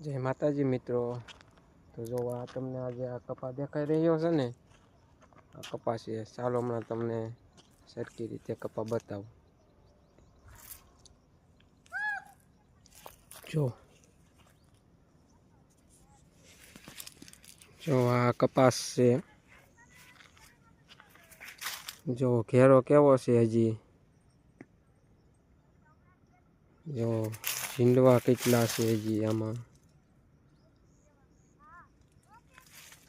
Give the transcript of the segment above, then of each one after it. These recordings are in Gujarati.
જય માતાજી મિત્રો. તો જો આ તમને આજે આ કપા દેખાઈ રહ્યો છે ને, આ કપા છે. ચાલો હમણાં તમને સરખી રીતે કપા બતાવું. જો. જો આ કપાસ છે. જો ઘેરો કેવો છે હજી? જો ઝીંડવા કેટલા છે હજી આમાં?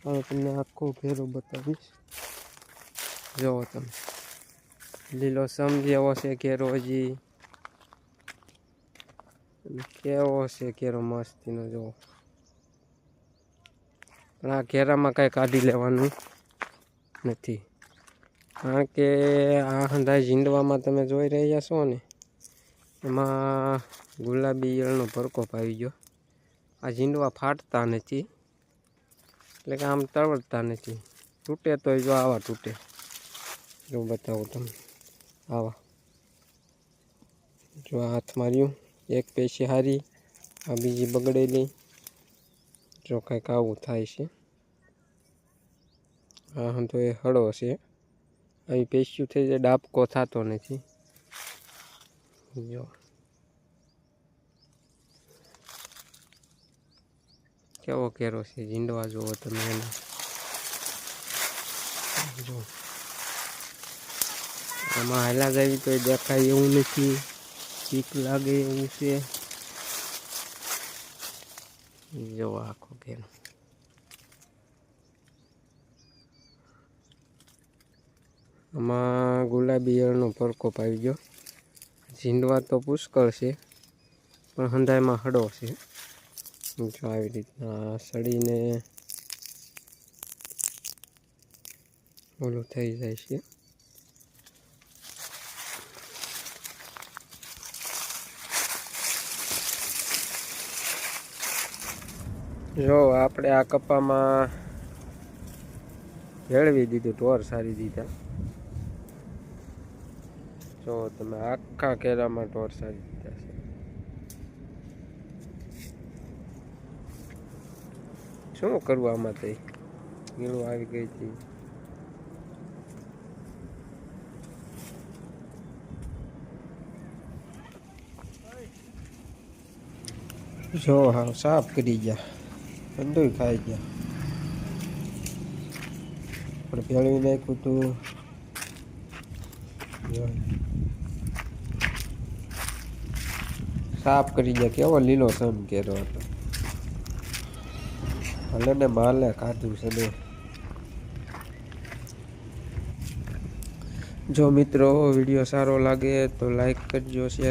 હવે તમને આખો ઘેરો બતાવીશ. જુઓ તમે. લીલો સમ જેવો છે ઘેરો હજી કેવો છે ઘેરો મસ્તીનો જુઓ પણ આ ઘેરામાં કાંઈ કાઢી લેવાનું નથી. કારણ કે આ હંધાઈ ઝીંડવામાં તમે જોઈ રહ્યા છો ને, એમાં ગુલાબી ઈયળનો ભરકો પાવી ગયો. આ ઝીંડવા ફાટતા નથી. એટલે કે આમ તળવડતા નથી. તૂટે તો જો આવા તૂટે. જો બતાવું તમને. આવા. જો હાથ માર્યું. એક પેશી હારી, આ બીજી બગડેલી. જો કંઈક આવું થાય છે. હા, તો એ હળો છે. અહીં પેશિયું થઈ જાય, ડાબકો થતો નથી. જો. કેવો કેરો છે? ઝીંડવા જુઓ તમે એને. જો. આમાં હાલા જાવી તો દેખાય એવું નથી. ચીક લાગે એવું છે. જો આખો કેરો. આમાં ગુલાબી ઈયળનો પરકોપ આવી ગયો. ઝીંડવા તો પુષ્કળ છે, પણ હંધાઈમાં હડો છે. જો આવી રીતના સડીને ઓલું થઈ જાય છે. જો આપણે આ કપામાં ભેળવી દીધું, ઢોર સારી દીધા જો તમે આખા કેરામાં ઢોર સારી દીધા છે શું કરવું આમાં તે ગીલું આવી ગઈ હતી જો હા સાફ કરી ગયા. ઠંડુ ખાઈ ગયા. પણ ભેળવી નાખ્યું તું સાફ કરી ગયા. કેવો લીલો સમ કેરો હતો. ભલે ને માલે ખાધું છે ને. જો મિત્રો, વીડિયો સારો લાગે તો લાઈક કરજો શેર